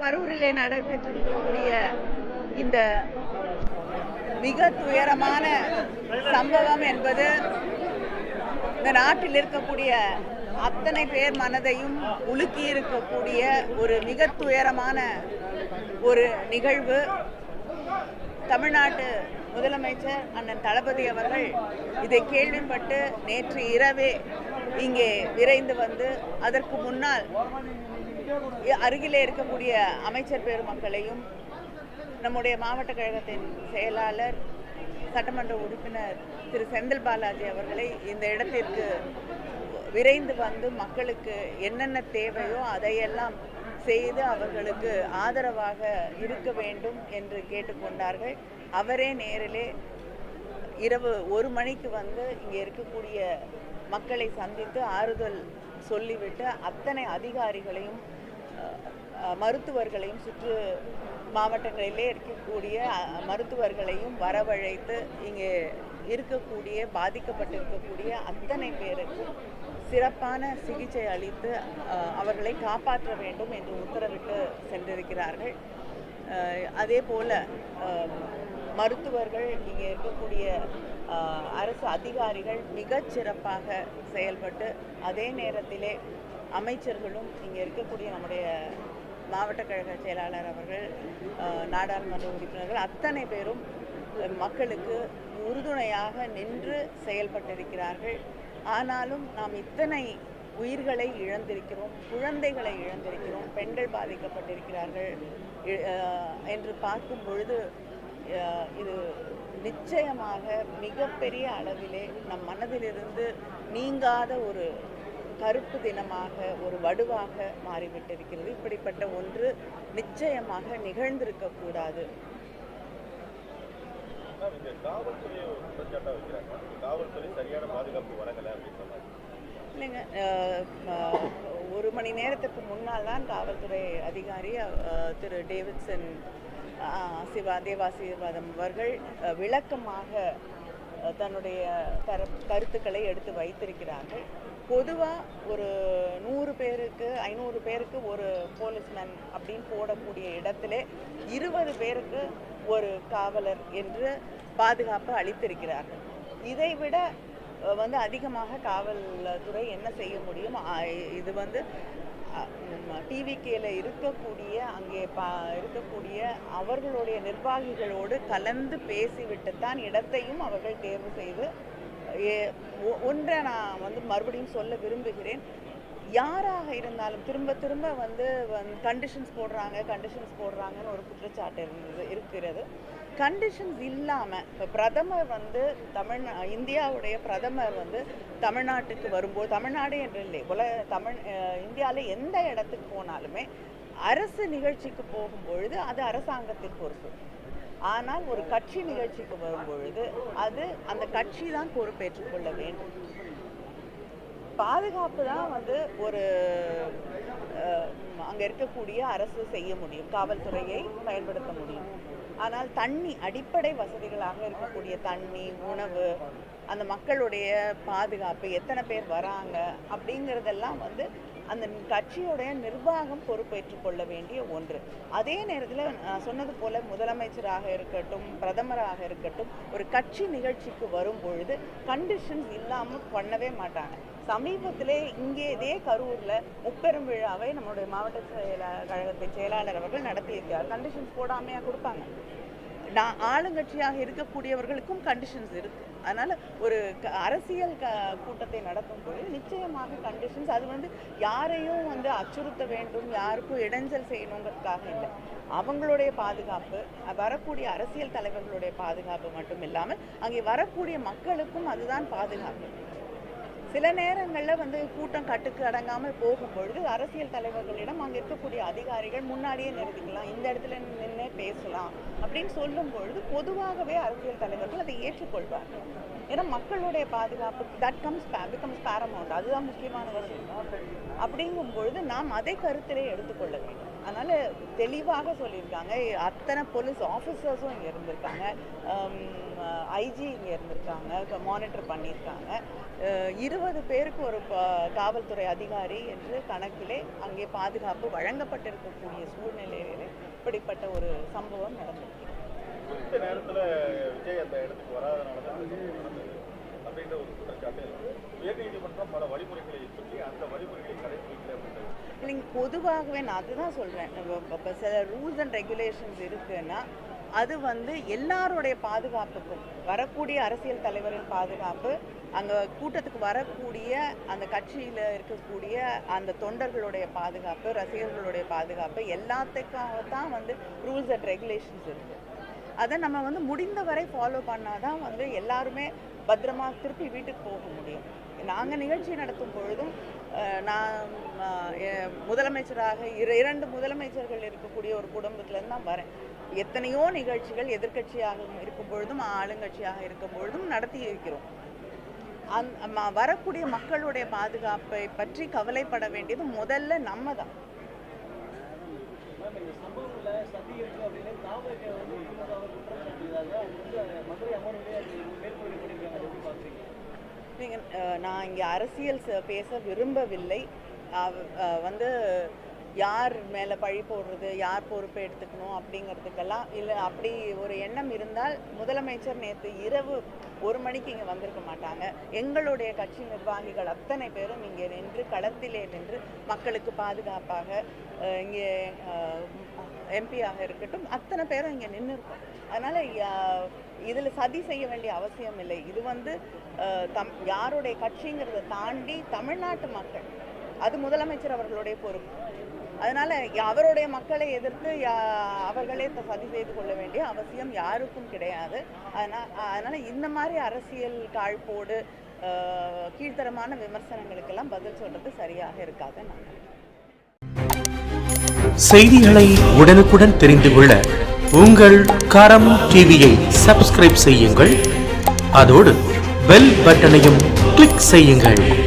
கரூரிலே நடைபெற்றிருக்கக்கூடிய இந்த மிக துயரமான சம்பவம் என்பது இந்த நாட்டில் இருக்கக்கூடிய அத்தனை பேர் மனதையும் உலுக்கி இருக்கக்கூடிய ஒரு மிக துயரமான ஒரு நிகழ்வு. தமிழ்நாட்டு முதலமைச்சர் அண்ணன் தளபதி அவர்கள் இதை கேள்விப்பட்டு நேற்று இரவே இங்கே விரைந்து வந்து அதற்கு முன்னால் அருகிலே இருக்கக்கூடிய அமைச்சர் பெருமக்களையும் நம்முடைய மாவட்ட கழகத்தின் செயலாளர் சட்டமன்ற உறுப்பினர் திரு செந்தில் பாலாஜி அவர்களை இந்த இடத்திற்கு விரைந்து வந்து மக்களுக்கு என்னென்ன தேவையோ அதையெல்லாம் செய்து அவர்களுக்கு ஆதரவாக இருக்க வேண்டும் என்று கேட்டுக்கொண்டார்கள். அவரே நேரிலே இரவு ஒரு மணிக்கு வந்து இங்கே இருக்கக்கூடிய மக்களை சந்தித்து ஆறுதல் சொல்லிவிட்டு அத்தனை அதிகாரிகளையும் மருத்துவர்களையும் சுற்று மாவட்டங்களிலே இருக்கக்கூடிய மருத்துவர்களையும் வரவழைத்து இங்கே இருக்கக்கூடிய பாதிக்கப்பட்டிருக்கக்கூடிய அத்தனை பேருக்கு சிறப்பான சிகிச்சை அளித்து அவர்களை காப்பாற்ற வேண்டும் என்று உத்தரவிட்டு சென்றிருக்கிறார்கள். அதே போல மருத்துவர்கள் இங்கே இருக்கக்கூடிய அரசு அதிகாரிகள் மிகச் சிறப்பாக செயல்பட்டு அதே நேரத்திலே அமைச்சர்களும் இங்கே இருக்கக்கூடிய நம்முடைய மாவட்ட கழக செயலாளர் அவர்கள் நாடாளுமன்ற உறுப்பினர்கள் அத்தனை பேரும் மக்களுக்கு உறுதுணையாக நின்று செயல்பட்டிருக்கிறார்கள். ஆனாலும் நாம் இத்தனை உயிர்களை இழந்திருக்கிறோம் குழந்தைகளை இழந்திருக்கிறோம் பெண்கள் பாதிக்கப்பட்டிருக்கிறார்கள் இ- என்று பார்க்கும் பொழுது நிச்சயமாக மிகப்பெரிய அளவிலே நம் மனதிலிருந்து நீங்காத ஒரு கருப்பு தினமாக ஒரு வடுவாக மாறிவிட்டிருக்கிறது. இப்படிப்பட்ட ஒன்று நிச்சயமாக நிகழ்ந்திருக்க கூடாது இல்லைங்க ஒரு மணி நேரத்துக்கு முன்னால் தான் காவல்துறை அதிகாரி திரு டேவிட்சன் சிவா தேவாசீர்வாதம் அவர்கள் விளக்கமாக தன்னுடைய கர கருத்துக்களை எடுத்து வைத்திருக்கிறார்கள். பொதுவாக ஒரு நூறு பேருக்கு ஐநூறு பேருக்கு ஒரு போலீஸ்மேன் அப்படின்னு போடக்கூடிய இடத்துல இருபது பேருக்கு ஒரு காவலர் என்று பாதுகாப்பு அளித்திருக்கிறார்கள். இதைவிட விட வந்து அதிகமாக காவல்துறை என்ன செய்ய முடியும்? இது வந்து டிவிகேல இருக்கக்கூடிய அங்கே பா இருக்கக்கூடிய அவர்களுடைய நிர்வாகிகளோடு கலந்து பேசிவிட்டு தான் இடத்தையும் அவர்கள் தேர்வு செய்து ஏ- ஒ- ஒன்றை நான் வந்து மறுபடியும் சொல்ல விரும்புகிறேன். யாராக இருந்தாலும் திரும்ப திரும்ப வந்து கண்டிஷன்ஸ் போடுறாங்க கண்டிஷன்ஸ் போடுறாங்கன்னு ஒரு குற்றச்சாட்டு இருந்தது. இருக்கிறது. கண்டிஷன்ஸ் இல்லாமல் இப்போ பிரதமர் வந்து தமிழ் இந்தியாவுடைய பிரதமர் வந்து தமிழ்நாட்டுக்கு வரும்போது தமிழ்நாடு என்று இல்லை உல தமிழ் இந்தியாவில் எந்த இடத்துக்கு போனாலுமே அரசு நிகழ்ச்சிக்கு போகும்பொழுது அது அரசாங்கத்தின் பொறுப்பு ஆனால் ஒரு கட்சி நிகழ்ச்சிக்கு வரும்பொழுது அது அந்த கட்சி தான் பொறுப்பேற்றுக் கொள்ள வேண்டும். பாதுகாப்பு தான் வந்து ஒரு அங்கே இருக்கக்கூடிய அரசு செய்ய முடியும் காவல்துறையை பயன்படுத்த முடியும். ஆனால் தண்ணி அடிப்படை வசதிகளாக இருக்கக்கூடிய தண்ணி உணவு அந்த மக்களுடைய பாதுகாப்பு எத்தனை பேர் வராங்க அப்படிங்கிறதெல்லாம் வந்து அந்த கட்சியுடைய நிர்வாகம் பொறுப்பேற்றுக் கொள்ள வேண்டிய ஒன்று. அதே நேரத்தில் நான் சொன்னது போல முதலமைச்சராக இருக்கட்டும் பிரதமராக இருக்கட்டும் ஒரு கட்சி நிகழ்ச்சிக்கு வரும் பொழுது கண்டிஷன்ஸ் இல்லாமல் பண்ணவே மாட்டாங்க. சமீபத்திலே இங்கே இதே கரூரில் முப்பெரும் விழாவை நம்மளுடைய மாவட்ட செயலா கழகத்தின் செயலாளர் அவர்கள் நடத்தியிருக்கார் கண்டிஷன்ஸ் போடாமையாக கொடுப்பாங்க. நான் ஆளுங்கட்சியாக இருக்கக்கூடியவர்களுக்கும் கண்டிஷன்ஸ் இருக்கு. அதனால ஒரு க- அரசியல் க கூட்டத்தை நடத்தும் போது நிச்சயமாக கண்டிஷன்ஸ் அது வந்து யாரையும் வந்து அச்சுறுத்த வேண்டும் யாருக்கும் இடைஞ்சல் செய்யணுங்கிறதுக்காக இல்லை. அவங்களுடைய பாதுகாப்பு வரக்கூடிய அரசியல் தலைவர்களுடைய பாதுகாப்பு மட்டும் இல்லாமல் அங்கே வரக்கூடிய மக்களுக்கும் அதுதான் பாதுகாப்பு. சில நேரங்களில் வந்து கூட்டம் கட்டுக்கு அடங்காமல் போகும்பொழுது அரசியல் தலைவர்களிடம் அங்கே இருக்கக்கூடிய அதிகாரிகள் முன்னாடியே நிறுத்திக்கலாம் இந்த இடத்துல நின்று பேசலாம் அப்படின்னு சொல்லும் பொழுது பொதுவாகவே அரசியல் தலைவர்கள் அதை ஏற்றுக்கொள்வார்கள் ஏன்னா மக்களுடைய பாதுகாப்பு தட் கம்ஸ் பிகம்ஸ் பேரமௌண்ட் அதுதான் முக்கியமான விஷயம். அப்படிங்கும் பொழுது நாம் அதை கருத்திலே எடுத்துக்கொள்ள வேண்டும். தெளிவாக சொல்லியிருக்காங்க. அத்தனை போலீஸ் ஆஃபீஸர்ஸும் இங்கே இருந்திருக்காங்க. ஐஜி இங்கே இருந்திருக்காங்க. மானிட்டர் பண்ணியிருக்காங்க. இருபது பேருக்கு ஒரு காவல்துறை அதிகாரி என்று கணக்கிலே அங்கே பாதுகாப்பு வழங்கப்பட்டிருக்கக்கூடிய சூழ்நிலையிலே இப்படிப்பட்ட ஒரு சம்பவம் நடந்திருக்கு. குறித்த நேரத்தில் விஜய் அந்த இடத்துக்கு வராதனால தான் அப்படின்ற ஒரு குற்றச்சாட்டு உயர்நீதிமன்றம் பல வழிமுறைகளை சொல்லி அந்த வழிமுறைகளை கடைபிடிக்கல அப்படின்றது. இல்லைங்க பொதுவாகவே நான் அதுதான் சொல்கிறேன் இப்போ சில ரூல்ஸ் அண்ட் ரெகுலேஷன்ஸ் இருக்குன்னா அது வந்து எல்லாருடைய பாதுகாப்புக்கும் வரக்கூடிய அரசியல் தலைவரின் பாதுகாப்பு அங்கே கூட்டத்துக்கு வரக்கூடிய அந்த கட்சியில் இருக்கக்கூடிய அந்த தொண்டர்களுடைய பாதுகாப்பு ரசிகர்களுடைய பாதுகாப்பு எல்லாத்துக்காக தான் வந்து ரூல்ஸ் அண்ட் ரெகுலேஷன்ஸ் இருக்குது அதை நம்ம வந்து முடிந்தவரை ஃபாலோ பண்ணாதான் வந்து எல்லாருமே பத்திரமா திருப்பி வீட்டுக்கு போக முடியும். நாங்கள் நிகழ்ச்சி நடத்தும் பொழுதும் அஹ், நான் முதலமைச்சராக இரண்டு முதலமைச்சர்கள் இருக்கக்கூடிய ஒரு குடும்பத்துலேருந்து தான் வரேன். எத்தனையோ நிகழ்ச்சிகள் எதிர்கட்சியாக இருக்கும் பொழுதும் ஆளுங்கட்சியாக இருக்கும் பொழுதும் நடத்தி இருக்கிறோம். அந் வரக்கூடிய மக்களுடைய பாதுகாப்பை பற்றி கவலைப்பட வேண்டியது முதல்ல நம்ம தான் நீங்கள் நான் இங்கே அரசியல் பேச விரும்பவில்லை. அஹ், வந்து யார் மேலே பழி போடுறது யார் பொறுப்பை எடுத்துக்கணும் அப்படிங்கிறதுக்கெல்லாம் இல்லை அப்படி ஒரு எண்ணம் இருந்தால் முதலமைச்சர் நேற்று இரவு ஒரு மணிக்கு இங்கே வந்திருக்க மாட்டாங்க. எங்களுடைய கட்சி நிர்வாகிகள் அத்தனை பேரும் இங்கே நின்று களத்திலே நின்று மக்களுக்கு பாதுகாப்பாக இங்கே எம்பியாக இருக்கட்டும் அத்தனை பேரும் இங்கே நின்று இருக்கோம் அதனால் இதில் சதி செய்ய வேண்டிய அவசியம் இல்லை. இது வந்து தம் யாருடைய கட்சிங்கிறத தாண்டி தமிழ்நாட்டு மக்கள் அது முதலமைச்சர் அவர்களுடைய பொறுப்பு. அதனால அவருடைய மக்களை எதிர்த்து அவர்களே த- சதி செய்து கொள்ள வேண்டிய அவசியம் யாருக்கும் கிடையாது. அதனால் அதனால் இந்த மாதிரி அரசியல் காழ்ப்போடு கீழ்த்தரமான விமர்சனங்களுக்கெல்லாம் பதில் சொல்றது சரியாக இருக்காது நான் செய்திகளை உடனுக்குடன் தெரிந்து கொள்ள உங்கள் கரம் டிவியை சப்ஸ்கிரைப் செய்யுங்கள். அதோடு பெல் பட்டனையும் கிளிக் செய்யுங்கள்.